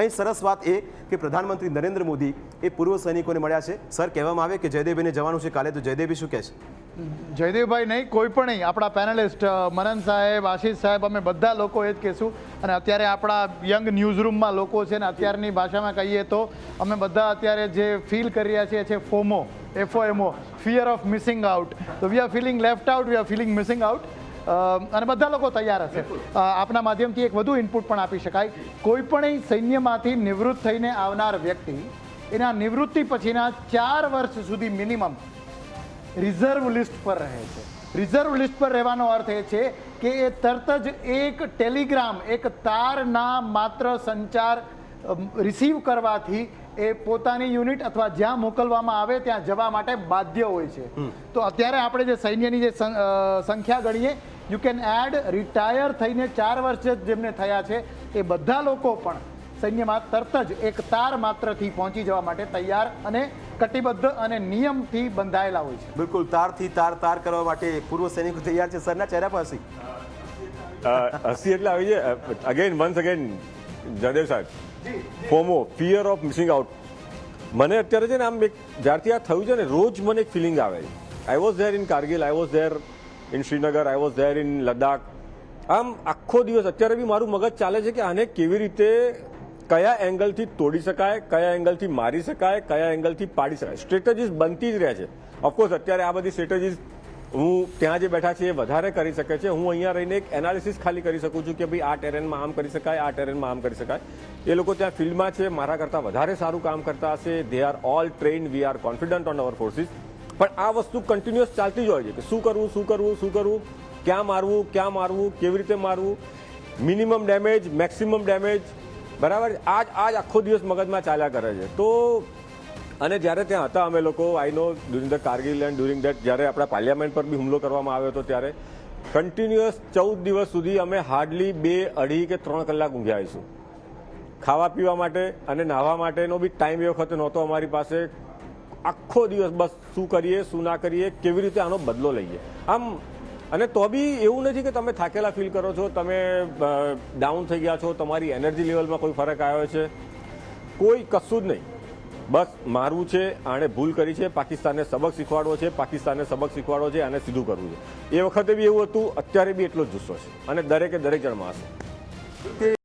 અહીં સરસ વાત એ કે પ્રધાનમંત્રી નરેન્દ્ર મોદી એ પૂર્વ સૈનિકોને મળ્યા છે. સર, કહેવામાં આવે કે જયદેવીને જવાનું છે કાલે તો જયદેવી શું કહે છે? જયદેવભાઈ નહીં, કોઈ પણ નહીં. આપણા પેનલિસ્ટ મનન સાહેબ, આશીષ સાહેબ, અમે બધા લોકો એ જ કહેશું. અને અત્યારે આપણા યંગ ન્યૂઝરૂમમાં લોકો છે ને, અત્યારની ભાષામાં કહીએ તો અમે બધા અત્યારે જે ફીલ કરી રહ્યા છીએ છે FOMO FOMO fear of missing out તો we are feeling left out we are feeling missing out અને બધા લોકો તૈયાર હશે. આપના માધ્યમથી એક વધુ ઇનપુટ પણ આપી શકાય. કોઈ પણ સૈન્યમાંથી નિવૃત્ત થઈને આવનાર વ્યક્તિ એના નિવૃત્તિ પછીના ચાર વર્ષ સુધી મિનિમમ રિઝર્વ લિસ્ટ પર રહે છે. રિઝર્વ લિસ્ટ પર રહેવાનો અર્થ એ છે કે એ તરત જ એક ટેલિગ્રામ એક તારના માત્ર સંચાર રિસીવ કરવાથી એ પોતાની યુનિટ અથવા જ્યાં મોકલવામાં આવે ત્યાં જવા માટે બાધ્ય હોય છે. તો અત્યારે આપણે જે સૈન્યની જે સંખ્યા ગણીએ યુ કેન એડ રિટાયર થઈને ચાર વર્ષ જ જેમને થયા છે એ બધા લોકો પણ સૈન્યમાં તરત જ એક તાર માત્રથી પહોંચી જવા માટે તૈયાર અને કટિબદ્ધ અને નિયમથી બંધાયેલા હોય છે. બિલકુલ તારથી તાર તાર કરવા માટે પૂર્વ સૈનિકો તૈયાર છે. સરના ચહેરા પર હસી. હસી એટલે આવી જાય. અગેન વન્સ અગેન જયદેવ સાહેબ FOMO fear of missing out મને અત્યારે છે ને આમ એક જ્યારથી આ થયું છે ને, રોજ મને એક ફિલિંગ આવે છે. I was there in Kargil I was there in Srinagar I was there in Ladakh આમ આખો દિવસ અત્યારે બી મારું મગજ ચાલે છે કે આને કેવી રીતે, કયા એંગલથી તોડી શકાય, કયા એંગલથી મારી શકાય, કયા એંગલથી પાડી શકાય. સ્ટ્રેટેજીસ બનતી જ રહે છે. ઓફકોર્સ અત્યારે આ બધી સ્ટ્રેટેજીસ હું ત્યાં જે બેઠા છે એ વધારે કરી શકે છે. હું અહીંયા રહીને એક એનાલિસિસ ખાલી કરી શકું છું કે ભાઈ આ ટેરેનમાં આમ કરી શકાય, આ ટેરેનમાં આમ કરી શકાય. એ લોકો ત્યાં ફિલ્ડમાં છે, મારા કરતાં વધારે સારું કામ કરતા હશે. They are all train we are confident on our forces પણ આ વસ્તુ કન્ટિન્યુઅસ ચાલતી જ હોય છે કે શું કરવું શું કરવું શું કરવું, ક્યાં મારવું ક્યાં મારવું, કેવી રીતે મારવું? મિનિમમ ડેમેજ મેક્સિમમ ડેમેજ બરાબર? આજ આજ આખો દિવસ મગજમાં ચાલ્યા કરે છે. તો અને જ્યારે ત્યાં હતા અમે લોકો I know during the Kargil and during that જ્યારે આપણા પાર્લિયામેન્ટ પર બી હુમલો કરવામાં આવ્યો હતો ત્યારે કન્ટિન્યુઅસ ચૌદ દિવસ સુધી અમે હાર્ડલી બે અઢી કે ત્રણ કલાક ઊંઘ્યા આવીશું. ખાવા પીવા માટે અને નાહવા માટેનો બી ટાઈમ એ વખતે નહોતો અમારી પાસે. આખો દિવસ બસ શું કરીએ, શું ના કરીએ, કેવી રીતે આનો બદલો લઈએ. આમ, અને તો બી એવું નથી કે તમે થાકેલા ફીલ કરો છો, તમે ડાઉન થઈ ગયા છો, તમારી એનર્જી લેવલમાં કોઈ ફરક આવ્યો છે. કોઈ કશું જ નહીં. બસ મારવું છે, આણે ભૂલ કરી છે, પાકિસ્તાનને સબક શીખવાડવો છે, પાકિસ્તાનને સબક શીખવાડવો છે આને સીધું કરવું છે. એ વખતે બી એવું હતું, અત્યારે બી એટલો જ જુસ્સો છે. અને દરેકે દરેક જણમાં હશે.